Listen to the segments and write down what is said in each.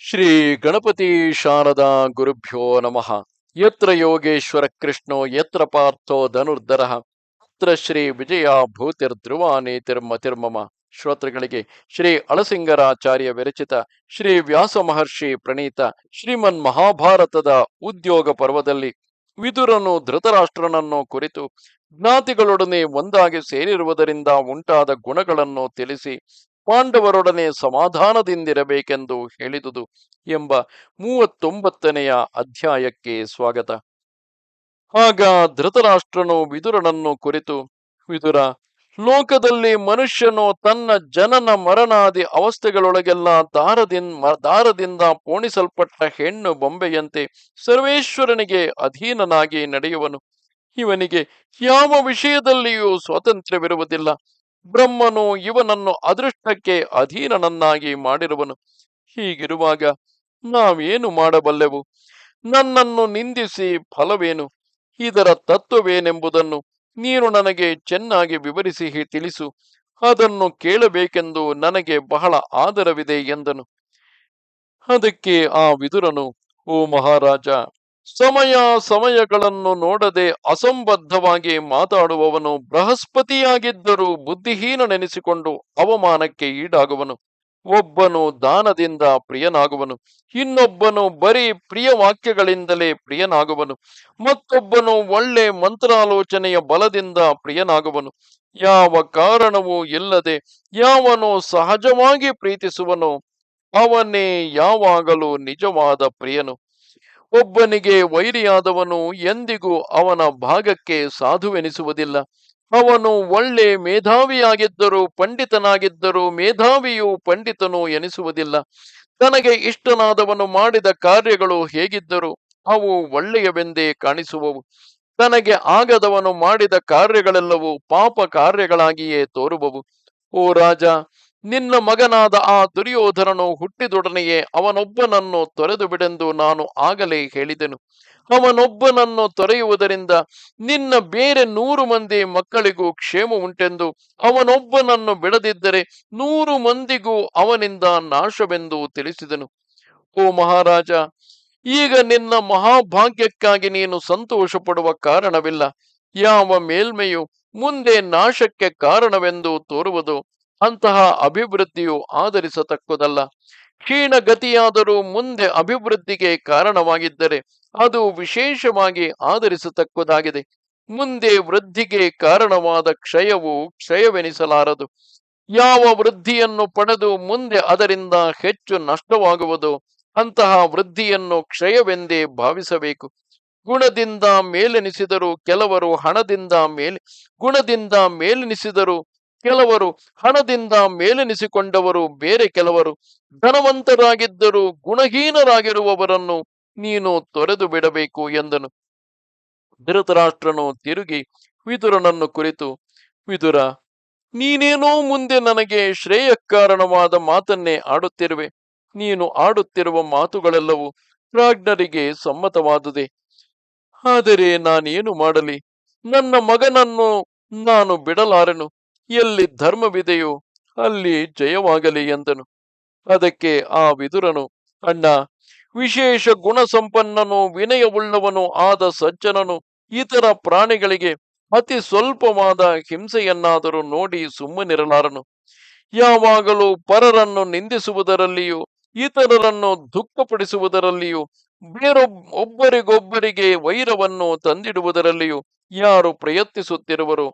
ಶ್ರೀ ಗಣಪತಿ ಶಾರದಾ ಗುರುಭ್ಯೋ ನಮಃ. ಯತ್ರ ಯೋಗೇಶ್ವರ ಕೃಷ್ಣೋ, ಯತ್ರ ಪಾರ್ಥೋ ಧನುರ್ಧರ, ಅತ್ರ ಶ್ರೀ ವಿಜಯ ಭೂತಿರ್ಧ್ರುವ ನೀತಿರ್ಮತಿರ್ಮಮ ಶ್ರೋತೃಗಳಿಗೆ ಶ್ರೀ ಅಳಸಿಂಗರಾಚಾರ್ಯ ವಿರಚಿತ ಶ್ರೀ ವ್ಯಾಸ ಮಹರ್ಷಿ ಪ್ರಣೀತ ಶ್ರೀಮನ್ ಮಹಾಭಾರತದ ಉದ್ಯೋಗ ಪರ್ವದಲ್ಲಿ ವಿದುರನು ಧೃತರಾಷ್ಟ್ರನನ್ನು ಕುರಿತು ಜ್ಞಾತಿಗಳೊಡನೆ ಒಂದಾಗಿ ಸೇರಿರುವುದರಿಂದ ಉಂಟಾದ ಗುಣಗಳನ್ನು ತಿಳಿಸಿ ಪಾಂಡವರೊಡನೆ ಸಮಾಧಾನದಿಂದಿರಬೇಕೆಂದು ಹೇಳಿದುದು ಎಂಬ ಮೂವತ್ತೊಂಬತ್ತನೆಯ ಅಧ್ಯಾಯಕ್ಕೆ ಸ್ವಾಗತ. ಆಗ ಧೃತರಾಷ್ಟ್ರನು ವಿದುರನನ್ನು ಕುರಿತು, ವಿದುರ, ಲೋಕದಲ್ಲಿ ಮನುಷ್ಯನು ತನ್ನ ಜನನ ಮರಣಾದಿ ಅವಸ್ಥೆಗಳೊಳಗೆಲ್ಲ ದಾರದಿಂದ ದಾರದಿಂದ ಪೋಣಿಸಲ್ಪಟ್ಟ ಹೆಣ್ಣು ಬೊಂಬೆಯಂತೆ ಸರ್ವೇಶ್ವರನಿಗೆ ಅಧೀನನಾಗಿ ನಡೆಯುವನು. ಇವನಿಗೆ ಯಾವ ವಿಷಯದಲ್ಲಿಯೂ ಸ್ವಾತಂತ್ರ್ಯವಿರುವುದಿಲ್ಲ. ಬ್ರಹ್ಮನು ಇವನನ್ನು ಅದೃಷ್ಟಕ್ಕೆ ಅಧೀನನನ್ನಾಗಿ ಮಾಡಿರುವನು. ಹೀಗಿರುವಾಗ ನಾವೇನು ಮಾಡಬಲ್ಲೆವು? ನನ್ನನ್ನು ನಿಂದಿಸಿ ಫಲವೇನು? ಇದರ ತತ್ವವೇನೆಂಬುದನ್ನು ನೀನು ನನಗೆ ಚೆನ್ನಾಗಿ ವಿವರಿಸಿ ತಿಳಿಸು. ಅದನ್ನು ಕೇಳಬೇಕೆಂದು ನನಗೆ ಬಹಳ ಆದರವಿದೆ ಎಂದನು. ಅದಕ್ಕೆ ಆ ವಿದುರನು, ಓ ಮಹಾರಾಜ ಸಮಯ ಸಮಯಗಳನ್ನು ನೋಡದೆ ಅಸಂಬದ್ಧವಾಗಿ ಮಾತಾಡುವವನು ಬೃಹಸ್ಪತಿಯಾಗಿದ್ದರೂ ಬುದ್ಧಿಹೀನನೆನಿಸಿಕೊಂಡು ಅವಮಾನಕ್ಕೆ ಈಡಾಗುವನು. ಒಬ್ಬನು ದಾನದಿಂದ ಪ್ರಿಯನಾಗುವನು. ಇನ್ನೊಬ್ಬನು ಬರೀ ಪ್ರಿಯ ವಾಕ್ಯಗಳಿಂದಲೇ ಪ್ರಿಯನಾಗುವನು. ಮತ್ತೊಬ್ಬನು ಒಳ್ಳೆ ಮಂತ್ರಾಲೋಚನೆಯ ಬಲದಿಂದ ಪ್ರಿಯನಾಗುವನು. ಯಾವ ಕಾರಣವೂ ಇಲ್ಲದೆ ಯಾವನು ಸಹಜವಾಗಿ ಪ್ರೀತಿಸುವನು ಅವನೇ ಯಾವಾಗಲೂ ನಿಜವಾದ ಪ್ರಿಯನು. ಒಬ್ಬನಿಗೆ ವೈರಿಯಾದವನು ಎಂದಿಗೂ ಅವನ ಭಾಗಕ್ಕೆ ಸಾಧುವೆನಿಸುವುದಿಲ್ಲ. ಅವನು ಒಳ್ಳೆ ಮೇಧಾವಿಯಾಗಿದ್ದರೂ ಪಂಡಿತನಾಗಿದ್ದರೂ ಮೇಧಾವಿಯು ಪಂಡಿತನು ಎನಿಸುವುದಿಲ್ಲ. ತನಗೆ ಇಷ್ಟನಾದವನು ಮಾಡಿದ ಕಾರ್ಯಗಳು ಹೇಗಿದ್ದರೂ ಅವು ಒಳ್ಳೆಯವೆಂದೇ ಕಾಣಿಸುವವು. ತನಗೆ ಆಗದವನು ಮಾಡಿದ ಕಾರ್ಯಗಳೆಲ್ಲವೂ ಪಾಪ ಕಾರ್ಯಗಳಾಗಿಯೇ ತೋರುವವು. ಓ ರಾಜ ನಿನ್ನ ಮಗನಾದ ಆ ದುರ್ಯೋಧನನು ಹುಟ್ಟಿದೊಡನೆಯೇ ಅವನೊಬ್ಬನನ್ನು ತೊರೆದು ಬಿಡೆಂದು ನಾನು ಆಗಲೇ ಹೇಳಿದೆನು. ಅವನೊಬ್ಬನನ್ನು ತೊರೆಯುವುದರಿಂದ ನಿನ್ನ ಬೇರೆ ನೂರು ಮಂದಿ ಮಕ್ಕಳಿಗೂ ಕ್ಷೇಮ ಉಂಟೆಂದು, ಅವನೊಬ್ಬನನ್ನು ಬಿಡದಿದ್ದರೆ ನೂರು ಮಂದಿಗೂ ಅವನಿಂದ ನಾಶವೆಂದು ತಿಳಿಸಿದನು. ಓ ಮಹಾರಾಜ, ಈಗ ನಿನ್ನ ಮಹಾಭಾಗ್ಯಕ್ಕಾಗಿ ನೀನು ಸಂತೋಷ ಪಡುವ ಕಾರಣವಿಲ್ಲ. ಯಾವ ಮೇಲ್ಮೆಯು ಮುಂದೆ ನಾಶಕ್ಕೆ ಕಾರಣವೆಂದು ತೋರುವುದು ಅಂತಹ ಅಭಿವೃದ್ಧಿಯು ಆಧರಿಸತಕ್ಕದಲ್ಲ. ಕ್ಷೀಣಗತಿಯಾದರೂ ಮುಂದೆ ಅಭಿವೃದ್ಧಿಗೆ ಕಾರಣವಾಗಿದ್ದರೆ ಅದು ವಿಶೇಷವಾಗಿ ಆಧರಿಸತಕ್ಕುದಾಗಿದೆ. ಮುಂದೆ ವೃದ್ಧಿಗೆ ಕಾರಣವಾದ ಕ್ಷಯವು ಕ್ಷಯವೆನಿಸಲಾರದು. ಯಾವ ವೃದ್ಧಿಯನ್ನು ಪಡೆದು ಮುಂದೆ ಅದರಿಂದ ಹೆಚ್ಚು ನಷ್ಟವಾಗುವುದು ಅಂತಹ ವೃದ್ಧಿಯನ್ನು ಕ್ಷಯವೆಂದೇ ಭಾವಿಸಬೇಕು. ಗುಣದಿಂದ ಮೇಲೆನಿಸಿದರು ಕೆಲವರು ಹಣದಿಂದ ಮೇಲೆ ಗುಣದಿಂದ ಮೇಲೆನಿಸಿದರು ಕೆಲವರು ಹಣದಿಂದ ಮೇಲೆನಿಸಿಕೊಂಡವರು ಬೇರೆ ಕೆಲವರು ಧನವಂತರಾಗಿದ್ದರೂ ಗುಣಹೀನರಾಗಿರುವವರನ್ನು ನೀನು ತೊರೆದು ಬಿಡಬೇಕು ಎಂದನು. ಧೃತರಾಷ್ಟ್ರನು ತಿರುಗಿ ವಿದುರನನ್ನು ಕುರಿತು, ವಿದುರ, ನೀನೇನೋ ಮುಂದೆ ನನಗೆ ಶ್ರೇಯಕಾರಣವಾದ ಮಾತನ್ನೇ ಆಡುತ್ತಿರುವೆ. ನೀನು ಆಡುತ್ತಿರುವ ಮಾತುಗಳೆಲ್ಲವೂ ಪ್ರಾಜ್ಞರಿಗೆ ಸಮ್ಮತವಾದುದೆ. ಆದರೆ ನಾನೇನು ಮಾಡಲಿ? ನನ್ನ ಮಗನನ್ನು ನಾನು ಬಿಡಲಾರೆನು? ಎಲ್ಲಿ ಧರ್ಮವಿದೆಯೋ ಅಲ್ಲಿ ಜಯವಾಗಲಿ ಎಂದನು. ಅದಕ್ಕೆ ಆ ವಿದುರನು, ಅಣ್ಣ, ವಿಶೇಷ ಗುಣ ಸಂಪನ್ನನು ವಿನಯವುಳ್ಳವನು ಆದ ಸಜ್ಜನನು ಇತರ ಪ್ರಾಣಿಗಳಿಗೆ ಅತಿ ಸ್ವಲ್ಪವಾದ ಹಿಂಸೆಯನ್ನಾದರೂ ನೋಡಿ ಸುಮ್ಮನಿರಲಾರನು. ಯಾವಾಗಲೂ ಪರರನ್ನು ನಿಂದಿಸುವುದರಲ್ಲಿಯೂ ಇತರರನ್ನು ದುಃಖಪಡಿಸುವುದರಲ್ಲಿಯೂ ಬೇರೊಬ್, ಒಬ್ಬರಿಗೊಬ್ಬರಿಗೆ ವೈರವನ್ನು ತಂದಿಡುವುದರಲ್ಲಿಯೂ ಯಾರು ಪ್ರಯತ್ನಿಸುತ್ತಿರುವರು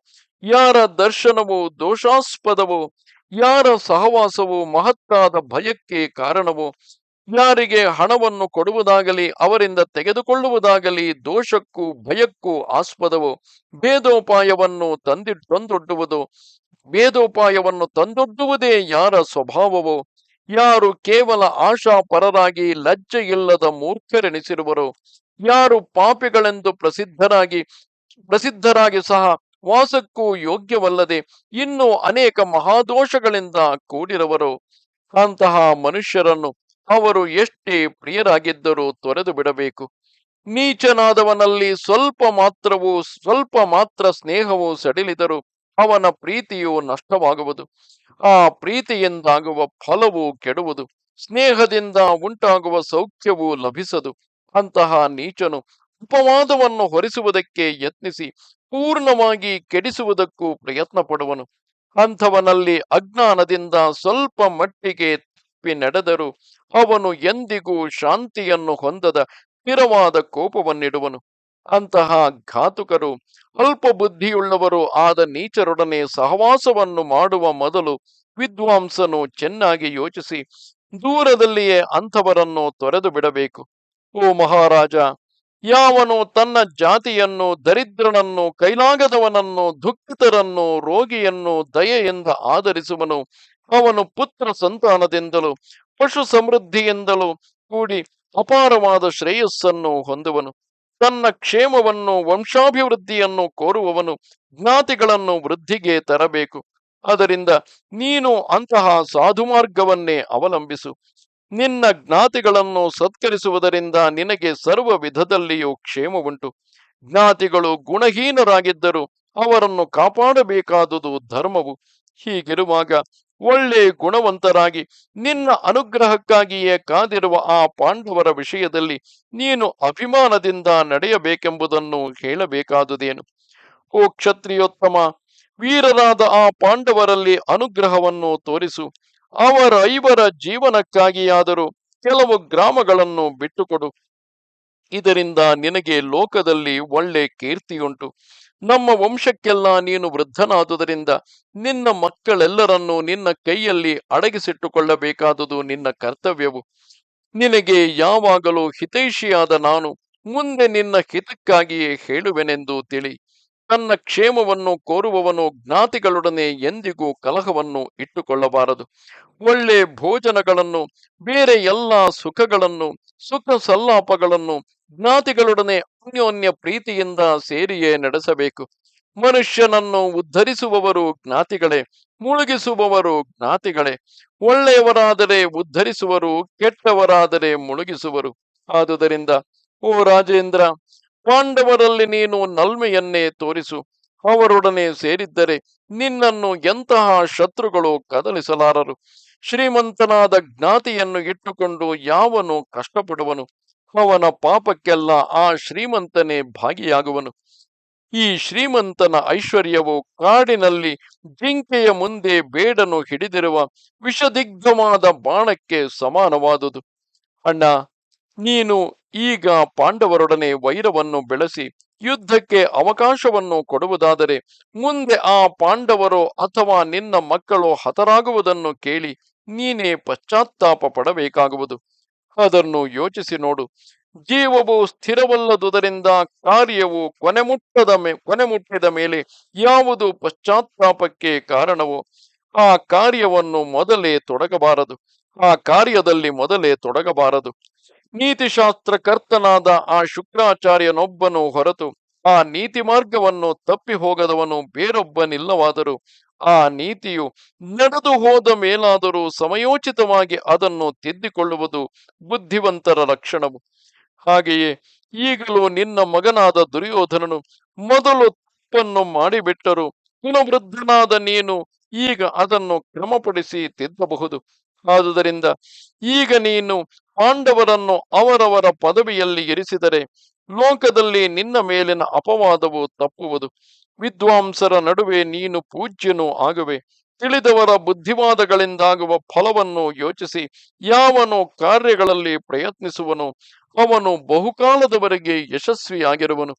ಯಾರ ದರ್ಶನವು ದೋಷಾಸ್ಪದವು, ಯಾರ ಸಹವಾಸವು ಮಹತ್ತಾದ ಭಯಕ್ಕೆ ಕಾರಣವು, ಯಾರಿಗೆ ಹಣವನ್ನು ಕೊಡುವುದಾಗಲಿ ಅವರಿಂದ ತೆಗೆದುಕೊಳ್ಳುವುದಾಗಲಿ ದೋಷಕ್ಕೂ ಭಯಕ್ಕೂ ಆಸ್ಪದವು, ಭೇದೋಪಾಯವನ್ನು ತಂದಿ ತಂದೊಡ್ಡುವುದು, ಭೇದೋಪಾಯವನ್ನು ತಂದೊಡ್ಡುವುದೇ ಯಾರ ಸ್ವಭಾವವು, ಯಾರು ಕೇವಲ ಆಶಾಪರರಾಗಿ ಪರರಾಗಿ ಲಜ್ಜೆಯಿಲ್ಲದ ಮೂರ್ಖರೆನಿಸಿರುವರು, ಯಾರು ಪಾಪಿಗಳೆಂದು ಪ್ರಸಿದ್ಧರಾಗಿ ಪ್ರಸಿದ್ಧರಾಗಿ ಸಹ ವಾಸಕ್ಕೂ ಯೋಗ್ಯವಲ್ಲದೆ ಇನ್ನು ಅನೇಕ ಮಹಾದೋಷಗಳಿಂದ ಕೂಡಿರುವರು ಅಂತಹ ಮನುಷ್ಯರನ್ನು ಅವರು ಎಷ್ಟೇ ಪ್ರಿಯರಾಗಿದ್ದರೂ ತೊರೆದು ಬಿಡಬೇಕು. ನೀಚನಾದವನಲ್ಲಿ ಸ್ವಲ್ಪ ಮಾತ್ರವೂ, ಸ್ವಲ್ಪ ಮಾತ್ರ ಸ್ನೇಹವು ಸಡಿಲಿದರು ಅವನ ಪ್ರೀತಿಯು ನಷ್ಟವಾಗುವುದು. ಆ ಪ್ರೀತಿಯಿಂದಾಗುವ ಫಲವು ಕೆಡುವುದು. ಸ್ನೇಹದಿಂದ ಉಂಟಾಗುವ ಸೌಖ್ಯವೂ ಲಭಿಸದು. ಅಂತಹ ನೀಚನು ಉಪವಾದವನ್ನು ಹೊರಿಸುವುದಕ್ಕೆ ಯತ್ನಿಸಿ ಪೂರ್ಣವಾಗಿ ಕೆಡಿಸುವುದಕ್ಕೂ ಪ್ರಯತ್ನ ಪಡುವನು ಅಂಥವನಲ್ಲಿ ಅಜ್ಞಾನದಿಂದ ಸ್ವಲ್ಪ ಮಟ್ಟಿಗೆ ತಪ್ಪಿ ನಡೆದರೂ ಅವನು ಎಂದಿಗೂ ಶಾಂತಿಯನ್ನು ಹೊಂದದ ಸ್ಥಿರವಾದ ಕೋಪವನ್ನಿಡುವನು. ಅಂತಹ ಘಾತುಕರು ಅಲ್ಪ ಬುದ್ಧಿಯುಳ್ಳವರು ಆದ ನೀಚರೊಡನೆ ಸಹವಾಸವನ್ನು ಮಾಡುವ ಮೊದಲು ವಿದ್ವಾಂಸನು ಚೆನ್ನಾಗಿ ಯೋಚಿಸಿ, ದೂರದಲ್ಲಿಯೇ ಅಂಥವರನ್ನು ತೊರೆದು ಬಿಡಬೇಕು. ಓ ಮಹಾರಾಜ ಯಾವನು ತನ್ನ ಜಾತಿಯನ್ನು, ದರಿದ್ರನನ್ನು, ಕೈಲಾಗದವನನ್ನು, ದುಃಖಿತರನ್ನು, ರೋಗಿಯನ್ನು ದಯೆಯಿಂದ ಆಧರಿಸುವನು. ಅವನು ಪುತ್ರ ಸಂತಾನದಿಂದಲೂ, ಪಶು ಸಮೃದ್ಧಿಯಿಂದಲೂ ಕೂಡಿ ಅಪಾರವಾದ ಶ್ರೇಯಸ್ಸನ್ನು ಹೊಂದುವನು. ತನ್ನ ಕ್ಷೇಮವನ್ನು, ವಂಶಾಭಿವೃದ್ಧಿಯನ್ನು ಕೋರುವವನು ಜ್ಞಾತಿಗಳನ್ನು ವೃದ್ಧಿಗೆ ತರಬೇಕು. ಅದರಿಂದ ನೀನು ಅಂತಹ ಸಾಧು ಮಾರ್ಗವನ್ನೇ ಅವಲಂಬಿಸು. ನಿನ್ನ ಜ್ಞಾತಿಗಳನ್ನು ಸತ್ಕರಿಸುವುದರಿಂದ ನಿನಗೆ ಸರ್ವ ವಿಧದಲ್ಲಿಯೂ ಕ್ಷೇಮವುಂಟು. ಜ್ಞಾತಿಗಳು ಗುಣಹೀನರಾಗಿದ್ದರೂ ಅವರನ್ನು ಕಾಪಾಡಬೇಕಾದುದು ಧರ್ಮವು. ಹೀಗಿರುವಾಗ ಒಳ್ಳೆ ಗುಣವಂತರಾಗಿ ನಿನ್ನ ಅನುಗ್ರಹಕ್ಕಾಗಿಯೇ ಕಾದಿರುವ ಆ ಪಾಂಡವರ ವಿಷಯದಲ್ಲಿ ನೀನು ಅಭಿಮಾನದಿಂದ ನಡೆಯಬೇಕೆಂಬುದನ್ನು ಹೇಳಬೇಕಾದುದೇನು. ಓ ಕ್ಷತ್ರಿಯೋತ್ತಮ, ವೀರರಾದ ಆ ಪಾಂಡವರಲ್ಲಿ ಅನುಗ್ರಹವನ್ನು ತೋರಿಸು. ಅವರ ಐವರ ಜೀವನಕ್ಕಾಗಿಯಾದರೂ ಕೆಲವು ಗ್ರಾಮಗಳನ್ನು ಬಿಟ್ಟುಕೊಡು. ಇದರಿಂದ ನಿನಗೆ ಲೋಕದಲ್ಲಿ ಒಳ್ಳೆ ಕೀರ್ತಿಯುಂಟು. ನಮ್ಮ ವಂಶಕ್ಕೆಲ್ಲ ನೀನು ವೃದ್ಧನಾದುದರಿಂದ ನಿನ್ನ ಮಕ್ಕಳೆಲ್ಲರನ್ನು ನಿನ್ನ ಕೈಯಲ್ಲಿ ಅಡಗಿಸಿಟ್ಟುಕೊಳ್ಳಬೇಕಾದುದು ನಿನ್ನ ಕರ್ತವ್ಯವು. ನಿನಗೆ ಯಾವಾಗಲೂ ಹಿತೈಷಿಯಾದ ನಾನು ಮುಂದೆ ನಿನ್ನ ಹಿತಕ್ಕಾಗಿಯೇ ಹೇಳುವೆನೆಂದು ತಿಳಿ. ತನ್ನ ಕ್ಷೇಮವನ್ನು ಕೋರುವವನು ಜ್ಞಾತಿಗಳೊಡನೆ ಎಂದಿಗೂ ಕಲಹವನ್ನು ಇಟ್ಟುಕೊಳ್ಳಬಾರದು. ಒಳ್ಳೆ ಭೋಜನಗಳನ್ನು, ಬೇರೆ ಎಲ್ಲ ಸುಖಗಳನ್ನು, ಸುಖ ಸಲ್ಲಾಪಗಳನ್ನು ಜ್ಞಾತಿಗಳೊಡನೆ ಅನ್ಯೋನ್ಯ ಪ್ರೀತಿಯಿಂದ ಸೇರಿಯೇ ನಡೆಸಬೇಕು. ಮನುಷ್ಯನನ್ನು ಉದ್ಧರಿಸುವವರು ಜ್ಞಾತಿಗಳೇ, ಮುಳುಗಿಸುವವರು ಜ್ಞಾತಿಗಳೇ. ಒಳ್ಳೆಯವರಾದರೆ ಉದ್ಧರಿಸುವರು, ಕೆಟ್ಟವರಾದರೆ ಮುಳುಗಿಸುವರು. ಆದುದರಿಂದ, ಓ ರಾಜೇಂದ್ರ ಪಾಂಡವರಲ್ಲಿ ನೀನು ನಲ್ಮೆಯನ್ನೇ ತೋರಿಸು, ಅವರೊಡನೆ ಸೇರಿದ್ದರೆ ನಿನ್ನನ್ನು ಎಂತಹ ಶತ್ರುಗಳು ಕದಲಿಸಲಾರರು? ಶ್ರೀಮಂತನಾದ ಜ್ಞಾತಿಯನ್ನು ಇಟ್ಟುಕೊಂಡು ಯಾವನು ಕಷ್ಟಪಡುವನು? ಅವನ ಪಾಪಕ್ಕೆಲ್ಲ ಆ ಶ್ರೀಮಂತನೇ ಭಾಗಿಯಾಗುವನು. ಈ ಶ್ರೀಮಂತನ ಐಶ್ವರ್ಯವು ಕಾಡಿನಲ್ಲಿ ಜಿಂಕೆಯ ಮುಂದೆ ಬೇಡನು ಹಿಡಿದಿರುವ ವಿಷದಿಗ್ಧವಾದ ಬಾಣಕ್ಕೆ ಸಮಾನವಾದುದು. ಅಣ್ಣ, ನೀನು ಈಗ ಪಾಂಡವರೊಡನೆ ವೈರವನ್ನು ಬೆಳೆಸಿ ಯುದ್ಧಕ್ಕೆ ಅವಕಾಶವನ್ನು ಕೊಡುವುದಾದರೆ ಮುಂದೆ ಆ ಪಾಂಡವರು ಅಥವಾ ನಿನ್ನ ಮಕ್ಕಳು ಹತರಾಗುವುದನ್ನು ಕೇಳಿ ನೀನೇ ಪಶ್ಚಾತ್ತಾಪ ಪಡಬೇಕಾಗುವುದು. ಅದನ್ನು ಯೋಚಿಸಿ ನೋಡು. ಜೀವವು ಸ್ಥಿರವಲ್ಲದುದರಿಂದ ಕಾರ್ಯವು ಕೊನೆ ಮುಟ್ಟದ ಮೇ ಕೊನೆ ಮುಟ್ಟಿದ ಮೇಲೆ ಯಾವುದು ಪಶ್ಚಾತ್ತಾಪಕ್ಕೆ ಕಾರಣವೋ ಆ ಕಾರ್ಯವನ್ನು ಮೊದಲೇ ತೊಡಗಬಾರದು. ಆ ಕಾರ್ಯದಲ್ಲಿ ಮೊದಲೇ ತೊಡಗಬಾರದು. ನೀತಿಶಾಸ್ತ್ರಕರ್ತನಾದ ಆ ಶುಕ್ರಾಚಾರ್ಯನೊಬ್ಬನು ಹೊರತು ಆ ನೀತಿ ಮಾರ್ಗವನ್ನು ತಪ್ಪಿ ಹೋಗದವನು ಬೇರೊಬ್ಬನಿಲ್ಲವಾದರೂ ಆ ನೀತಿಯು ನಡೆದು ಹೋದ ಮೇಲಾದರೂ ಸಮಯೋಚಿತವಾಗಿ ಅದನ್ನು ತಿದ್ದಿಕೊಳ್ಳುವುದು ಬುದ್ಧಿವಂತರ ಲಕ್ಷಣವು. ಹಾಗೆಯೇ ಈಗಲೂ ನಿನ್ನ ಮಗನಾದ ದುರ್ಯೋಧನನು ಮೊದಲು ತಪ್ಪನ್ನು ಮಾಡಿಬಿಟ್ಟರು ಪುನವೃದ್ಧನಾದ ನೀನು ಈಗ ಅದನ್ನು ಕ್ರಮಪಡಿಸಿ ತಿದ್ದಬಹುದು. ಆದುದರಿಂದ ಈಗ ನೀನು ಪಾಂಡವರನ್ನು ಅವರವರ ಪದವಿಯಲ್ಲಿ ಇರಿಸಿದರೆ ಲೋಕದಲ್ಲಿ ನಿನ್ನ ಮೇಲಿನ ಅಪವಾದವು ತಪ್ಪುವುದು. ವಿದ್ವಾಂಸರ ನಡುವೆ ನೀನು ಪೂಜ್ಯನೂ ಆಗುವೆ. ತಿಳಿದವರ ಬುದ್ಧಿವಾದಗಳಿಂದಾಗುವ ಫಲವನ್ನು ಯೋಚಿಸಿ, ಯಾವನು ಕಾರ್ಯಗಳಲ್ಲಿ ಪ್ರಯತ್ನಿಸುವನು, ಅವನು ಬಹುಕಾಲದವರೆಗೆ ಯಶಸ್ವಿಯಾಗಿರುವನು.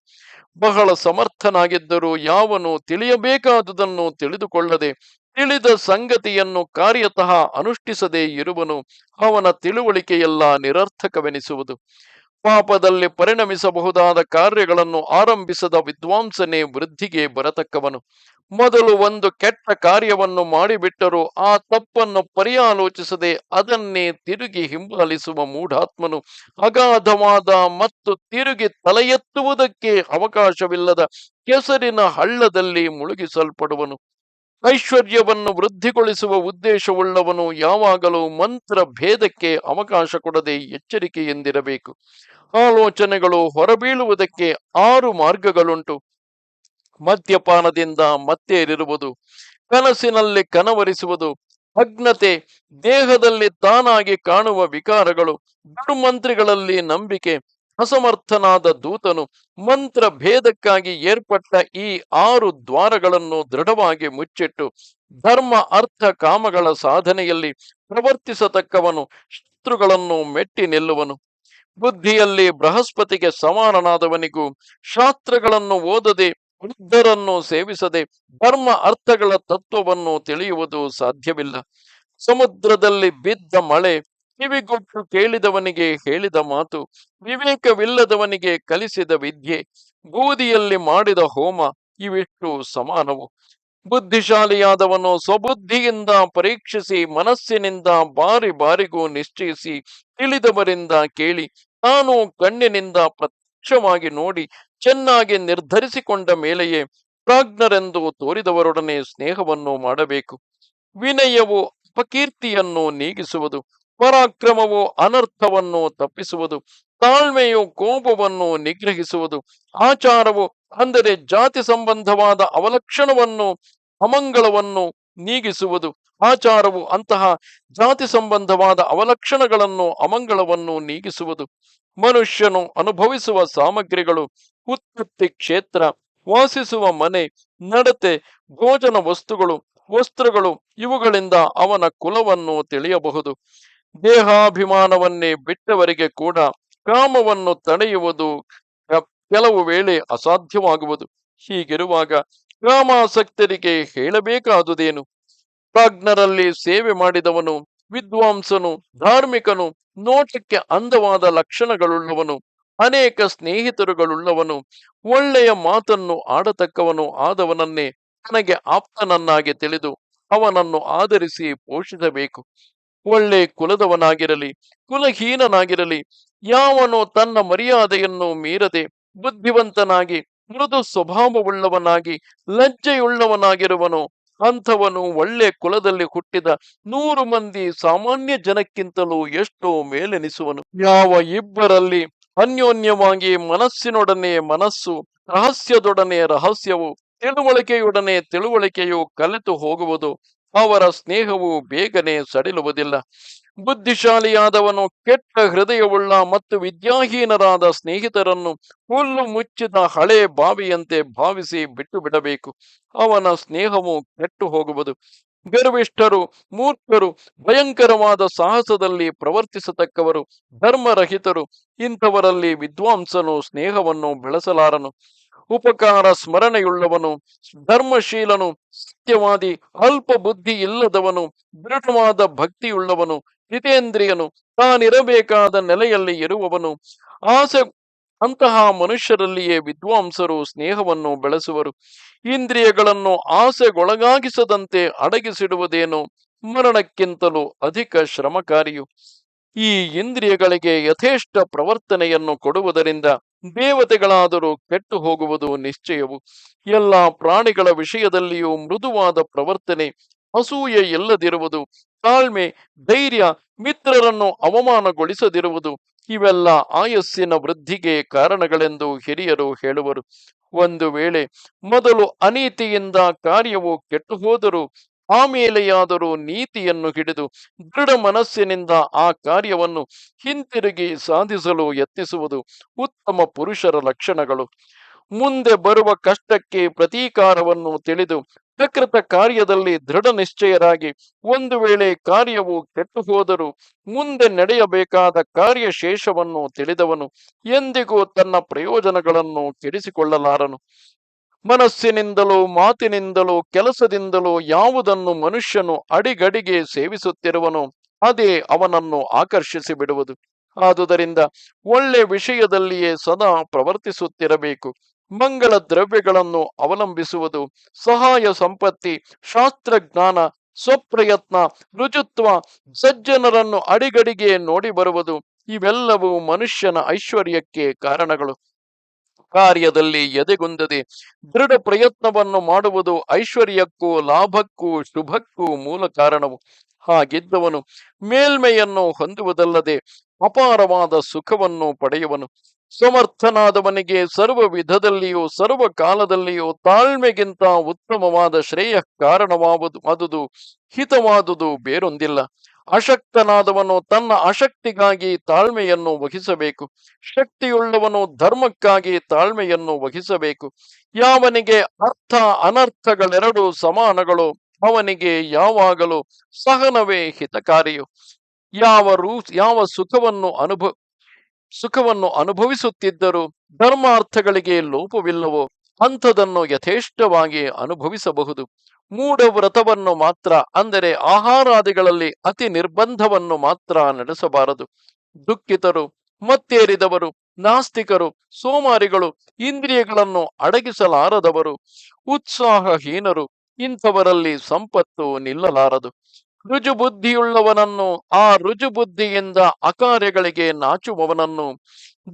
ಬಹಳ ಸಮರ್ಥನಾಗಿದ್ದರೂ ಯಾವನು ತಿಳಿಯಬೇಕಾದುದನ್ನು ತಿಳಿದುಕೊಳ್ಳದೆ ತಿಳಿದ ಸಂಗತಿಯನ್ನು ಕಾರ್ಯತಃ ಅನುಷ್ಠಿಸದೇ ಇರುವನು ಅವನ ತಿಳುವಳಿಕೆಯೆಲ್ಲ ನಿರರ್ಥಕವೆನಿಸುವುದು. ಪಾಪದಲ್ಲಿ ಪರಿಣಮಿಸಬಹುದಾದ ಕಾರ್ಯಗಳನ್ನು ಆರಂಭಿಸದ ವಿದ್ವಾಂಸನೇ ವೃದ್ಧಿಗೆ ಬರತಕ್ಕವನು. ಮೊದಲು ಒಂದು ಕೆಟ್ಟ ಕಾರ್ಯವನ್ನು ಮಾಡಿಬಿಟ್ಟರೂ ಆ ತಪ್ಪನ್ನು ಪರ್ಯಾಲೋಚಿಸದೆ ಅದನ್ನೇ ತಿರುಗಿ ಹಿಂಬಾಲಿಸುವ ಮೂಢಾತ್ಮನು ಅಗಾಧವಾದ ಮತ್ತು ತಿರುಗಿ ತಲೆ ಎತ್ತುವುದಕ್ಕೆ ಅವಕಾಶವಿಲ್ಲದ ಕೆಸರಿನ ಹಳ್ಳದಲ್ಲಿ ಮುಳುಗಿಸಲ್ಪಡುವನು. ಐಶ್ವರ್ಯವನ್ನು ವೃದ್ಧಿಗೊಳಿಸುವ ಉದ್ದೇಶವುಳ್ಳವನು ಯಾವಾಗಲೂ ಮಂತ್ರ ಭೇದಕ್ಕೆ ಅವಕಾಶ ಕೊಡದೆ ಎಚ್ಚರಿಕೆಯಿಂದಿರಬೇಕು. ಆಲೋಚನೆಗಳು ಹೊರಬೀಳುವುದಕ್ಕೆ ಆರು ಮಾರ್ಗಗಳುಂಟು. ಮದ್ಯಪಾನದಿಂದ ಮತ್ತೇರಿರುವುದು, ಕನಸಿನಲ್ಲಿ ಕನವರಿಸುವುದು, ಅಜ್ಞತೆ, ದೇಹದಲ್ಲಿ ತಾನಾಗಿ ಕಾಣುವ ವಿಕಾರಗಳು, ದುರ್ಮಂತ್ರಿಗಳಲ್ಲಿ ನಂಬಿಕೆ ಅಸಮರ್ಥನಾದ ದೂತನು ಮಂತ್ರ ಭೇದಕ್ಕಾಗಿ ಏರ್ಪಟ್ಟ ಈ ಆರು ದ್ವಾರಗಳನ್ನು ದೃಢವಾಗಿ ಮುಚ್ಚಿಟ್ಟು ಧರ್ಮ, ಅರ್ಥ, ಕಾಮಗಳ ಸಾಧನೆಯಲ್ಲಿ ಪ್ರವರ್ತಿಸತಕ್ಕವನು, ಶತ್ರುಗಳನ್ನು ಮೆಟ್ಟಿ ನಿಲ್ಲುವನು. ಬುದ್ಧಿಯಲ್ಲಿ ಬೃಹಸ್ಪತಿಗೆ ಸಮಾನನಾದವನಿಗೂ ಶಾಸ್ತ್ರಗಳನ್ನು ಓದದೆ ವೃದ್ಧರನ್ನು ಸೇವಿಸದೆ ಧರ್ಮ, ಅರ್ಥಗಳ ತತ್ವವನ್ನು ತಿಳಿಯುವುದು ಸಾಧ್ಯವಿಲ್ಲ. ಸಮುದ್ರದಲ್ಲಿ ಬಿದ್ದ ಮಳೆ ಕಿವಿಗೊಟ್ಟು ಕೇಳಿದವನಿಗೆ ಹೇಳಿದ ಮಾತು, ವಿವೇಕವಿಲ್ಲದವನಿಗೆ ಕಲಿಸಿದ ವಿದ್ಯೆ, ಬೂದಿಯಲ್ಲಿ ಮಾಡಿದ ಹೋಮ, ಇವಿಷ್ಟು ಸಮಾನವು. ಬುದ್ಧಿಶಾಲಿಯಾದವನು ಸ್ವಬುದ್ಧಿಯಿಂದ ಪರೀಕ್ಷಿಸಿ, ಮನಸ್ಸಿನಿಂದ ಬಾರಿ ಬಾರಿಗೂ ನಿಶ್ಚಯಿಸಿ, ತಿಳಿದವರಿಂದ ಕೇಳಿ, ತಾನು ಕಣ್ಣಿನಿಂದ ಪ್ರತ್ಯಕ್ಷವಾಗಿ ನೋಡಿ, ಚೆನ್ನಾಗಿ ನಿರ್ಧರಿಸಿಕೊಂಡ ಮೇಲೆಯೇ ಪ್ರಾಜ್ಞರೆಂದು ತೋರಿದವರೊಡನೆ ಸ್ನೇಹವನ್ನು ಮಾಡಬೇಕು. ವಿನಯವು ಅಪಕೀರ್ತಿಯನ್ನು ನೀಗಿಸುವುದು ಪರಾಕ್ರಮವು ಅನರ್ಥವನ್ನು ತಪ್ಪಿಸುವುದು, ತಾಳ್ಮೆಯು ಕೋಪವನ್ನು ನಿಗ್ರಹಿಸುವುದು, ಆಚಾರವು ಅಂದರೆ ಜಾತಿ ಸಂಬಂಧವಾದ ಅವಲಕ್ಷಣವನ್ನು ಅಮಂಗಳವನ್ನು ನೀಗಿಸುವುದು, ಆಚಾರವು ಅಂತಹ ಜಾತಿ ಸಂಬಂಧವಾದ ಅವಲಕ್ಷಣಗಳನ್ನು ಅಮಂಗಳವನ್ನು ನೀಗಿಸುವುದು, ಮನುಷ್ಯನು ಅನುಭವಿಸುವ ಸಾಮಗ್ರಿಗಳು, ಉತ್ಪತ್ತಿ ಕ್ಷೇತ್ರ, ವಾಸಿಸುವ ಮನೆ, ನಡತೆ, ಭೋಜನ ವಸ್ತುಗಳು, ವಸ್ತ್ರಗಳು ಇವುಗಳಿಂದ ಅವನ ಕುಲವನ್ನು ತಿಳಿಯಬಹುದು. ದೇಹಾಭಿಮಾನವನ್ನೇ ಬಿಟ್ಟವರಿಗೆ ಕೂಡ ಕಾಮವನ್ನು ತಡೆಯುವುದು ಕೆಲವು ವೇಳೆ ಅಸಾಧ್ಯವಾಗುವುದು. ಹೀಗಿರುವಾಗ ಕಾಮಾಸಕ್ತರಿಗೆ ಹೇಳಬೇಕಾದುದೇನು? ಪ್ರಾಜ್ಞರಲ್ಲಿ ಸೇವೆ ಮಾಡಿದವನು, ವಿದ್ವಾಂಸನು, ಧಾರ್ಮಿಕನು, ನೋಟಕ್ಕೆ ಅಂದವಾದ ಲಕ್ಷಣಗಳುಳ್ಳವನು, ಅನೇಕ ಸ್ನೇಹಿತರುಗಳುಳ್ಳವನು, ಒಳ್ಳೆಯ ಮಾತನ್ನು ಆಡತಕ್ಕವನು ಆದವನನ್ನೇ ತನಗೆ ಆಪ್ತನನ್ನಾಗಿ ತಿಳಿದು ಅವನನ್ನು ಆಧರಿಸಿ ಪೋಷಿಸಬೇಕು. ಒಳ್ಳೆ ಕುಲದವನಾಗಿರಲಿ, ಕುಲಹೀನನಾಗಿರಲಿ, ಯಾವನು ತನ್ನ ಮರ್ಯಾದೆಯನ್ನು ಮೀರದೆ ಬುದ್ಧಿವಂತನಾಗಿ, ಮೃದು ಸ್ವಭಾವವುಳ್ಳವನಾಗಿ, ಲಜ್ಜೆಯುಳ್ಳವನಾಗಿರುವನು, ಅಂಥವನು ಒಳ್ಳೆ ಕುಲದಲ್ಲಿ ಹುಟ್ಟಿದ ನೂರು ಮಂದಿ ಸಾಮಾನ್ಯ ಜನಕ್ಕಿಂತಲೂ ಎಷ್ಟೋ ಮೇಲೆನಿಸುವನು. ಯಾವ ಇಬ್ಬರಲ್ಲಿ ಅನ್ಯೋನ್ಯವಾಗಿ ಮನಸ್ಸಿನೊಡನೆ ಮನಸ್ಸು, ರಹಸ್ಯದೊಡನೆ ರಹಸ್ಯವು, ತಿಳುವಳಿಕೆಯೊಡನೆ ತಿಳುವಳಿಕೆಯು ಕಲಿತು ಹೋಗುವುದು ಅವರ ಸ್ನೇಹವು ಬೇಗನೆ ಸಡಿಲುವುದಿಲ್ಲ. ಬುದ್ಧಿಶಾಲಿಯಾದವನು ಕೆಟ್ಟ ಹೃದಯವುಳ್ಳ ಮತ್ತು ವಿದ್ಯಾಹೀನರಾದ ಸ್ನೇಹಿತರನ್ನು ಹುಲ್ಲು ಮುಚ್ಚಿದ ಹಳೆ ಬಾವಿಯಂತೆ ಭಾವಿಸಿ ಬಿಟ್ಟು ಬಿಡಬೇಕು ಅವನ ಸ್ನೇಹವು ಕೆಟ್ಟು ಹೋಗುವುದು. ಗರ್ವಿಷ್ಠರು, ಮೂರ್ಖರು, ಭಯಂಕರವಾದ ಸಾಹಸದಲ್ಲಿ ಪ್ರವರ್ತಿಸತಕ್ಕವರು, ಧರ್ಮರಹಿತರು, ಇಂಥವರಲ್ಲಿ ವಿದ್ವಾಂಸನು ಸ್ನೇಹವನ್ನು ಬೆಳೆಸಲಾರನು. ಉಪಕಾರ ಸ್ಮರಣೆಯುಳ್ಳವನು, ಧರ್ಮಶೀಲನು, ಸತ್ಯವಾದಿ ಅಲ್ಪ ಬುದ್ಧಿ ಇಲ್ಲದವನು, ದೃಢವಾದ ಭಕ್ತಿಯುಳ್ಳವನು, ಹಿತೇಂದ್ರಿಯನು, ತಾನಿರಬೇಕಾದ ನೆಲೆಯಲ್ಲಿ ಇರುವವನು. ಆಸೆ ಅಂತಹ ಮನುಷ್ಯರಲ್ಲಿಯೇ ವಿದ್ವಾಂಸರು ಸ್ನೇಹವನ್ನು ಬೆಳೆಸುವರು. ಇಂದ್ರಿಯಗಳನ್ನು ಆಸೆಗೊಳಗಾಗಿಸದಂತೆ ಅಡಗಿಸಿಡುವುದೇನು? ಮರಣಕ್ಕಿಂತಲೂ ಅಧಿಕ ಶ್ರಮಕಾರಿಯು. ಈ ಇಂದ್ರಿಯಗಳಿಗೆ ಯಥೇಷ್ಟ ಪ್ರವರ್ತನೆಯನ್ನು ಕೊಡುವುದರಿಂದ ದೇವತೆಗಳಾದರೂ ಕೆಟ್ಟು ಹೋಗುವುದು ನಿಶ್ಚಯವು. ಎಲ್ಲ ಪ್ರಾಣಿಗಳ ವಿಷಯದಲ್ಲಿಯೂ ಮೃದುವಾದ ಪ್ರವರ್ತನೆ ಅಸೂಯೆ ಇಲ್ಲದಿರುವುದು ತಾಳ್ಮೆ, ಧೈರ್ಯ, ಮಿತ್ರರನ್ನು ಅವಮಾನಗೊಳಿಸದಿರುವುದು. ಇವೆಲ್ಲ ಆಯಸ್ಸಿನ ವೃದ್ಧಿಗೆ ಕಾರಣಗಳೆಂದು ಹಿರಿಯರು ಹೇಳುವರು. ಒಂದು ವೇಳೆ ಮೊದಲು ಅನೀತಿಯಿಂದ ಕಾರ್ಯವು ಕೆಟ್ಟು ಹೋದರೂ ಆಮೇಲೆಯಾದರೂ ನೀತಿಯನ್ನು ಹಿಡಿದು ದೃಢ ಮನಸ್ಸಿನಿಂದ ಆ ಕಾರ್ಯವನ್ನು ಹಿಂತಿರುಗಿ ಸಾಧಿಸಲು ಯತ್ನಿಸುವುದು ಉತ್ತಮ ಪುರುಷರ ಲಕ್ಷಣಗಳು. ಮುಂದೆ ಬರುವ ಕಷ್ಟಕ್ಕೆ ಪ್ರತೀಕಾರವನ್ನು ತಿಳಿದು ಪ್ರಕೃತ ಕಾರ್ಯದಲ್ಲಿ ದೃಢ ನಿಶ್ಚಯರಾಗಿ ಒಂದು ವೇಳೆ ಕಾರ್ಯವು ಕೆಟ್ಟು ಹೋದರೂ ಮುಂದೆ ನಡೆಯಬೇಕಾದ ಕಾರ್ಯ ಶೇಷವನ್ನು ತಿಳಿದವನು ಎಂದಿಗೂ ತನ್ನ ಪ್ರಯೋಜನಗಳನ್ನು ಕೆಡಿಸಿಕೊಳ್ಳಲಾರನು. ಮನಸ್ಸಿನಿಂದಲೂ, ಮಾತಿನಿಂದಲೋ, ಕೆಲಸದಿಂದಲೋ ಯಾವುದನ್ನು ಮನುಷ್ಯನು ಅಡಿಗಡಿಗೆ ಸೇವಿಸುತ್ತಿರುವನೋ, ಅದೇ ಅವನನ್ನು ಆಕರ್ಷಿಸಿ ಬಿಡುವುದು. ಆದುದರಿಂದ ಒಳ್ಳೆ ವಿಷಯದಲ್ಲಿಯೇ ಸದಾ ಪ್ರವರ್ತಿಸುತ್ತಿರಬೇಕು. ಮಂಗಳ ದ್ರವ್ಯಗಳನ್ನು ಅವಲಂಬಿಸುವುದು, ಸಹಾಯ ಸಂಪತ್ತಿ, ಶಾಸ್ತ್ರಜ್ಞಾನ, ಸ್ವಪ್ರಯತ್ನ, ರುಜುತ್ವ, ಸಜ್ಜನರನ್ನು ಅಡಿಗಡಿಗೆ ನೋಡಿ ಬರುವುದು, ಇವೆಲ್ಲವೂ ಮನುಷ್ಯನ ಐಶ್ವರ್ಯಕ್ಕೆ ಕಾರಣಗಳು. ಕಾರ್ಯದಲ್ಲಿ ಎದೆಗುಂದದೆ ದೃಢ ಪ್ರಯತ್ನವನ್ನು ಮಾಡುವುದು ಐಶ್ವರ್ಯಕ್ಕೂ ಲಾಭಕ್ಕೂ ಶುಭಕ್ಕೂ ಮೂಲ ಕಾರಣವು. ಹಾಗಿದ್ದವನು ಮೇಲ್ಮೆಯನ್ನು ಹೊಂದುವುದಲ್ಲದೆ ಅಪಾರವಾದ ಸುಖವನ್ನು ಪಡೆಯುವನು. ಸಮರ್ಥನಾದವನಿಗೆ ಸರ್ವ ವಿಧದಲ್ಲಿಯೂ ಸರ್ವ ಕಾಲದಲ್ಲಿಯೂ ತಾಳ್ಮೆಗಿಂತ ಉತ್ತಮವಾದ ಶ್ರೇಯ ಕಾರಣವಾವುದು ಅದುದು ಹಿತವಾದುದು ಬೇರೊಂದಿಲ್ಲ. ಅಶಕ್ತನಾದವನು ತನ್ನ ಅಶಕ್ತಿಗಾಗಿ ತಾಳ್ಮೆಯನ್ನು ವಹಿಸಬೇಕು. ಶಕ್ತಿಯುಳ್ಳವನು ಧರ್ಮಕ್ಕಾಗಿ ತಾಳ್ಮೆಯನ್ನು ವಹಿಸಬೇಕು. ಯಾವನಿಗೆ ಅರ್ಥ ಅನರ್ಥಗಳೆರಡು ಸಮಾನಗಳು, ಅವನಿಗೆ ಯಾವಾಗಲೂ ಸಹನವೇ ಹಿತಕಾರಿಯು. ಯಾವ ರೂ, ಯಾವ ಸುಖವನ್ನು ಅನುಭವ ಸುಖವನ್ನು ಅನುಭವಿಸುತ್ತಿದ್ದರೂ ಧರ್ಮಾರ್ಥಗಳಿಗೆ ಲೋಪವಿಲ್ಲವೋ ಅಂಥದನ್ನು ಯಥೇಷ್ಟವಾಗಿ ಅನುಭವಿಸಬಹುದು. ಮೂಢ ವ್ರತವನ್ನು ಮಾತ್ರ, ಅಂದರೆ ಆಹಾರಾದಿಗಳಲ್ಲಿ ಅತಿ ನಿರ್ಬಂಧವನ್ನು ಮಾತ್ರ ನಡೆಸಬಾರದು. ದುಃಖಿತರು, ಮತ್ತೇರಿದವರು, ನಾಸ್ತಿಕರು, ಸೋಮಾರಿಗಳು, ಇಂದ್ರಿಯಗಳನ್ನು ಅಡಗಿಸಲಾರದವರು, ಉತ್ಸಾಹಹೀನರು, ಇಂಥವರಲ್ಲಿ ಸಂಪತ್ತು ನಿಲ್ಲಲಾರದು. ರುಜುಬುದ್ಧಿಯುಳ್ಳವನನ್ನು, ಆ ರುಜುಬುದ್ಧಿಯಿಂದ ಅಕಾರ್ಯಗಳಿಗೆ ನಾಚುವವನನ್ನು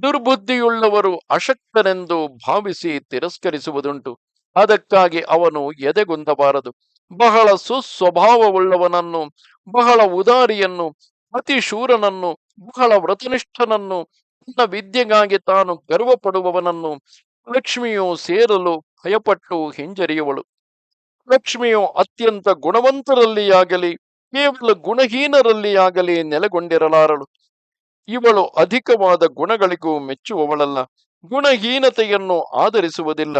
ದುರ್ಬುದ್ಧಿಯುಳ್ಳವರು ಅಶಕ್ತರೆಂದು ಭಾವಿಸಿ ತಿರಸ್ಕರಿಸುವುದುಂಟು. ಅದಕ್ಕಾಗಿ ಅವನು ಎದೆಗುಂದಬಾರದು. ಬಹಳ ಸುಸ್ವಭಾವವುಳ್ಳವನನ್ನು, ಬಹಳ ಉದಾರಿಯನ್ನು, ಅತಿ ಶೂರನನ್ನು, ಬಹಳ ವ್ರತನಿಷ್ಠನನ್ನು, ತನ್ನ ವಿದ್ಯೆಗಾಗಿ ತಾನು ಗರ್ವಪಡುವವನನ್ನು ಲಕ್ಷ್ಮಿಯು ಸೇರಲು ಭಯಪಟ್ಟು ಹಿಂಜರಿಯುವಳು. ಲಕ್ಷ್ಮಿಯು ಅತ್ಯಂತ ಗುಣವಂತರಲ್ಲಿಯಾಗಲಿ, ಕೇವಲ ಗುಣಹೀನರಲ್ಲಿಯಾಗಲಿ ನೆಲೆಗೊಂಡಿರಲಾರಳು. ಇವಳು ಅಧಿಕವಾದ ಗುಣಗಳಿಗೂ ಮೆಚ್ಚುವವಳಲ್ಲ. ಗುಣಹೀನತೆಯನ್ನು ಆಧರಿಸುವುದಿಲ್ಲ.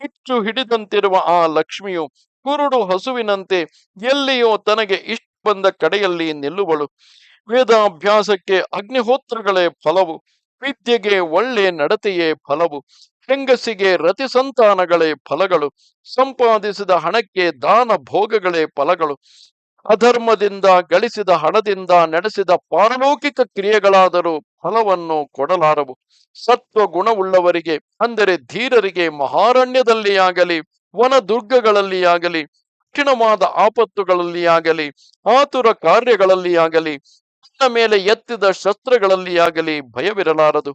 ಹೆಚ್ಚು ಹಿಡಿದಂತಿರುವ ಆ ಲಕ್ಷ್ಮಿಯು ಕುರುಡು ಹಸುವಿನಂತೆ ಎಲ್ಲಿಯೋ ತನಗೆ ಇಷ್ಟ ಬಂದ ಕಡೆಯಲ್ಲಿ ನಿಲ್ಲುವಳು. ವೇದಾಭ್ಯಾಸಕ್ಕೆ ಅಗ್ನಿಹೋತ್ರಗಳೇ ಫಲವು, ವಿದ್ಯೆಗೆ ಒಳ್ಳೆ ನಡತೆಯೇ ಫಲವು, ಹೆಂಗಸಿಗೆ ರತಿ ಸಂತಾನಗಳೇ ಫಲಗಳು, ಸಂಪಾದಿಸಿದ ಹಣಕ್ಕೆ ದಾನ ಭೋಗಗಳೇ ಫಲಗಳು. ಅಧರ್ಮದಿಂದ ಗಳಿಸಿದ ಹಣದಿಂದ ನಡೆಸಿದ ಪಾರಲೌಕಿಕ ಕ್ರಿಯೆಗಳಾದರೂ ಫಲವನ್ನು ಕೊಡಲಾರವು. ಸತ್ವ ಗುಣವುಳ್ಳವರಿಗೆ ಅಂದರೆ ಧೀರರಿಗೆ, ಮಹಾರಣ್ಯದಲ್ಲಿ ಆಗಲಿ ವನ ದುರ್ಗಗಳಲ್ಲಿ ಆಗಲಿ, ಕಠಿಣವಾದ ಆಪತ್ತುಗಳಲ್ಲಿ ಆಗಲಿ, ಆತುರ ಕಾರ್ಯಗಳಲ್ಲಿ ಆಗಲಿ, ತನ್ನ ಮೇಲೆ ಎತ್ತಿದ ಶಸ್ತ್ರಗಳಲ್ಲಿ ಆಗಲಿ ಭಯವಿರಲಾರದು.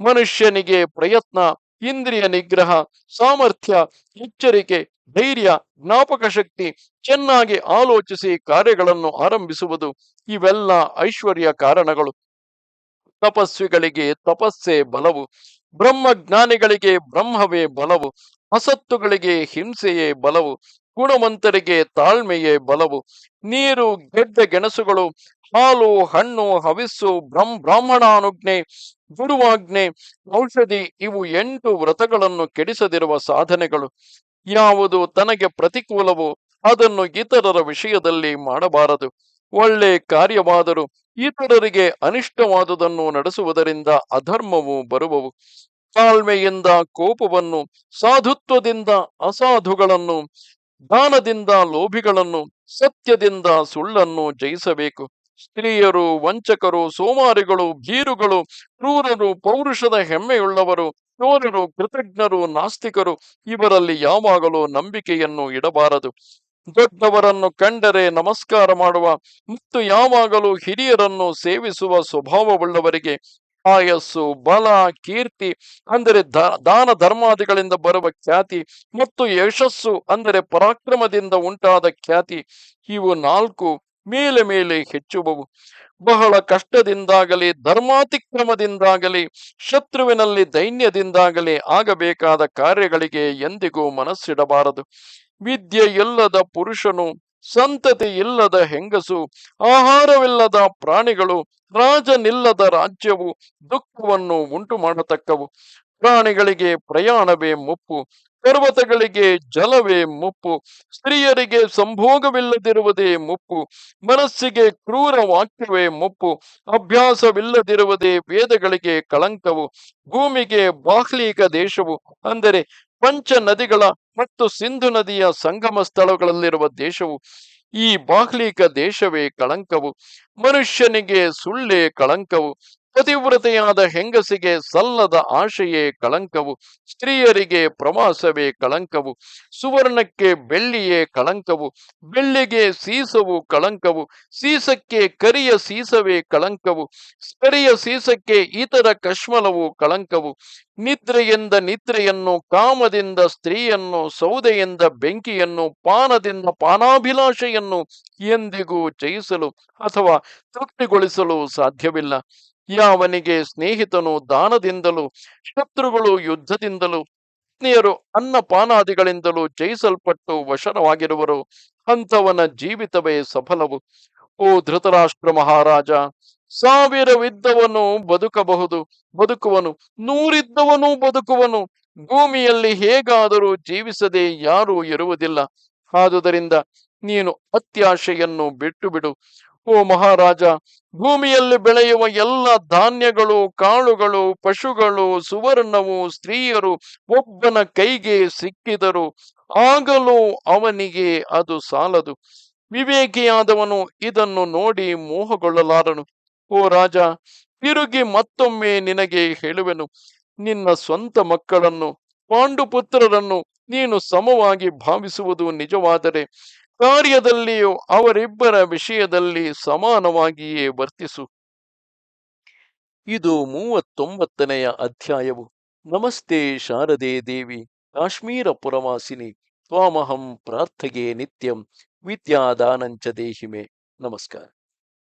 ಮನುಷ್ಯನಿಗೆ ಪ್ರಯತ್ನ, ಇಂದ್ರಿಯ ನಿಗ್ರಹ, ಸಾಮರ್ಥ್ಯ, ಎಚ್ಚರಿಕೆ, ಧೈರ್ಯ, ಜ್ಞಾಪಕ ಶಕ್ತಿ, ಚೆನ್ನಾಗಿ ಆಲೋಚಿಸಿ ಕಾರ್ಯಗಳನ್ನು ಆರಂಭಿಸುವುದು, ಇವೆಲ್ಲ ಐಶ್ವರ್ಯ ಕಾರಣಗಳು. ತಪಸ್ವಿಗಳಿಗೆ ತಪಸ್ಸೇ ಬಲವು, ಬ್ರಹ್ಮಜ್ಞಾನಿಗಳಿಗೆ ಬ್ರಹ್ಮವೇ ಬಲವು, ಅಸತ್ತುಗಳಿಗೆ ಹಿಂಸೆಯೇ ಬಲವು, ಗುಣವಂತರಿಗೆ ತಾಳ್ಮೆಯೇ ಬಲವು, ನೀರು, ಗೆಡ್ಡ, ಗೆಣಸುಗಳು, ಹಾಲು, ಹಣ್ಣು, ಹವಿಸ್ಸು, ಬ್ರಹ್ಮ, ಬ್ರಾಹ್ಮಣಾನುಜ್ಞೆ, ಗುರುವಾಜ್ಞೆ, ಔಷಧಿ, ಇವು ಎಂಟು ವ್ರತಗಳನ್ನು ಕೆಡಿಸದಿರುವ ಸಾಧನೆಗಳು. ಯಾವುದು ತನಗೆ ಪ್ರತಿಕೂಲವೋ ಅದನ್ನು ಇತರರ ವಿಷಯದಲ್ಲಿ ಮಾಡಬಾರದು. ಒಳ್ಳೆ ಕಾರ್ಯವಾದರೂ ಇತರರಿಗೆ ಅನಿಷ್ಟವಾದುದನ್ನು ನಡೆಸುವುದರಿಂದ ಅಧರ್ಮವು ಬರುವವು. ತಾಳ್ಮೆಯಿಂದ ಕೋಪವನ್ನು, ಸಾಧುತ್ವದಿಂದ ಅಸಾಧುಗಳನ್ನು, ದಾನದಿಂದ ಲೋಭಿಗಳನ್ನು, ಸತ್ಯದಿಂದ ಸುಳ್ಳನ್ನು ಜಯಿಸಬೇಕು. ಸ್ತ್ರೀಯರು, ವಂಚಕರು, ಸೋಮಾರಿಗಳು, ಭೀರುಗಳು, ಕ್ರೂರರು, ಪೌರುಷದ ಹೆಮ್ಮೆಯುಳ್ಳವರು, ಚೋರರು, ಕೃತಜ್ಞರು, ನಾಸ್ತಿಕರು, ಇವರಲ್ಲಿ ಯಾವಾಗಲೂ ನಂಬಿಕೆಯನ್ನು ಇಡಬಾರದು. ದೊಡ್ಡವರನ್ನು ಕಂಡರೆ ನಮಸ್ಕಾರ ಮಾಡುವ, ಮತ್ತು ಯಾವಾಗಲೂ ಹಿರಿಯರನ್ನು ಸೇವಿಸುವ ಸ್ವಭಾವವುಳ್ಳವರಿಗೆ ಆಯಸ್ಸು, ಬಲ, ಕೀರ್ತಿ, ಅಂದರೆ ದಾನ ಧರ್ಮಾದಿಗಳಿಂದ ಬರುವ ಖ್ಯಾತಿ, ಮತ್ತು ಯಶಸ್ಸು, ಅಂದರೆ ಪರಾಕ್ರಮದಿಂದ ಉಂಟಾದ ಖ್ಯಾತಿ, ಇವು ನಾಲ್ಕು ಮೇಲೆ ಮೇಲೆ ಹೆಚ್ಚುವವು. ಬಹಳ ಕಷ್ಟದಿಂದಾಗಲಿ, ಧರ್ಮಾತಿಕ್ರಮದಿಂದಾಗಲಿ, ಶತ್ರುವಿನಲ್ಲಿ ದೈನ್ಯದಿಂದಾಗಲಿ ಆಗಬೇಕಾದ ಕಾರ್ಯಗಳಿಗೆ ಎಂದಿಗೂ ಮನಸ್ಸಿಡಬಾರದು. ವಿದ್ಯೆ ಇಲ್ಲದ ಪುರುಷನು, ಸಂತತಿ ಇಲ್ಲದ ಹೆಂಗಸು, ಆಹಾರವಿಲ್ಲದ ಪ್ರಾಣಿಗಳು, ರಾಜನಿಲ್ಲದ ರಾಜ್ಯವು ದುಃಖವನ್ನು ಉಂಟು ಮಾಡತಕ್ಕವು ಪ್ರಾಣಿಗಳಿಗೆ ಪ್ರಯಾಣವೇ ಮುಪ್ಪು, ಪರ್ವತಗಳಿಗೆ ಜಲವೇ ಮುಪ್ಪು, ಸ್ತ್ರೀಯರಿಗೆ ಸಂಭೋಗವಿಲ್ಲದಿರುವುದೇ ಮುಪ್ಪು, ಮನಸ್ಸಿಗೆ ಕ್ರೂರ ವಾಕ್ಯವೇ ಮುಪ್ಪು, ಅಭ್ಯಾಸವಿಲ್ಲದಿರುವುದೇ ವೇದಗಳಿಗೆ ಕಳಂಕವು, ಭೂಮಿಗೆ ಬಾಹ್ಲೀಕ ದೇಶವು, ಅಂದರೆ ಪಂಚ ನದಿಗಳ ಮತ್ತು ಸಿಂಧು ನದಿಯ ಸಂಗಮ ಸ್ಥಳಗಳಲ್ಲಿರುವ ದೇಶವು ಈ ಬಾಹ್ಲಿಕ ದೇಶವೇ ಕಳಂಕವು. ಮನುಷ್ಯನಿಗೆ ಸುಳ್ಳೇ ಕಳಂಕವು. ಪತಿವ್ರತೆಯಾದ ಹೆಂಗಸಿಗೆ ಸಲ್ಲದ ಆಶೆಯೇ ಕಳಂಕವು, ಸ್ತ್ರೀಯರಿಗೆ ಪ್ರವಾಸವೇ ಕಳಂಕವು, ಸುವರ್ಣಕ್ಕೆ ಬೆಳ್ಳಿಯೇ ಕಳಂಕವು, ಬೆಳ್ಳಿಗೆ ಸೀಸವು ಕಳಂಕವು, ಸೀಸಕ್ಕೆ ಕರಿಯ ಸೀಸವೇ ಕಳಂಕವು ಕರಿಯ ಸೀಸಕ್ಕೆ ಇತರ ಕಶ್ಮಲವು ಕಳಂಕವು, ನಿದ್ರೆಯಿಂದ ನಿದ್ರೆಯನ್ನು, ಕಾಮದಿಂದ ಸ್ತ್ರೀಯನ್ನು, ಸೌದೆಯಿಂದ ಬೆಂಕಿಯನ್ನು, ಪಾನದಿಂದ ಪಾನಾಭಿಲಾಷೆಯನ್ನು ಎಂದಿಗೂ ಜಯಿಸಲು ಅಥವಾ ತೃಪ್ತಿಗೊಳಿಸಲು ಸಾಧ್ಯವಿಲ್ಲ. ಯಾವನಿಗೆ ಸ್ನೇಹಿತನು ದಾನದಿಂದಲೂ, ಶತ್ರುಗಳು ಯುದ್ಧದಿಂದಲೂ ಪತ್ನಿಯರು ಅನ್ನಪಾನಾದಿಗಳಿಂದಲೂ ಜಯಿಸಲ್ಪಟ್ಟು ವಶನವಾಗಿರುವರು, ಅಂಥವನ ಜೀವಿತವೇ ಸಫಲವು. ಓ ಧೃತರಾಷ್ಟ್ರ ಮಹಾರಾಜ, ಸಾವಿರವಿದ್ದವನು ಬದುಕಬಹುದು, ಬದುಕುವನು, ನೂರಿದ್ದವನು ಬದುಕುವನು, ಭೂಮಿಯಲ್ಲಿ ಹೇಗಾದರೂ ಜೀವಿಸದೆ ಯಾರೂ ಇರುವುದಿಲ್ಲ. ಆದುದರಿಂದ ನೀನು ಅತ್ಯಾಶೆಯನ್ನು ಬಿಟ್ಟು ಬಿಡು ಓ ಮಹಾರಾಜ, ಭೂಮಿಯಲ್ಲಿ ಬೆಳೆಯುವ ಎಲ್ಲ ಧಾನ್ಯಗಳು, ಕಾಳುಗಳು, ಪಶುಗಳು, ಸುವರ್ಣವು ಸ್ತ್ರೀಯರು ಒಬ್ಬನ ಕೈಗೆ ಸಿಕ್ಕಿದರು. ಆಗಲೂ ಅವನಿಗೆ ಅದು ಸಾಲದು. ವಿವೇಕಿಯಾದವನು ಇದನ್ನು ನೋಡಿ ಮೋಹಗೊಳ್ಳಲಾರನು. ಓ ರಾಜ, ತಿರುಗಿ ಮತ್ತೊಮ್ಮೆ ನಿನಗೆ ಹೇಳುವೆನು. ನಿನ್ನ ಸ್ವಂತ ಮಕ್ಕಳನ್ನು, ಪಾಂಡುಪುತ್ರರನ್ನು ನೀನು ಸಮವಾಗಿ ಭಾವಿಸುವುದು ನಿಜವಾದರೆ ಕಾರ್ಯದಲ್ಲಿಯೂ ಅವರಿಬ್ಬರ ವಿಷಯದಲ್ಲಿ ಸಮಾನವಾಗಿಯೇ ವರ್ತಿಸು. ಇದು ಮೂವತ್ತೊಂಬತ್ತನೆಯ ಅಧ್ಯಾಯವು. ನಮಸ್ತೆ ಶಾರದೆ ದೇವಿ. ಕಾಶ್ಮೀರ ಪುರವಾಸಿನಿ. ತ್ವಾಮಹಂ ಪ್ರಾರ್ಥಗೆ ನಿತ್ಯಂ. ವಿದ್ಯಾದಾನಂಚ ದೇಹಿಮೆ. ನಮಸ್ಕಾರ.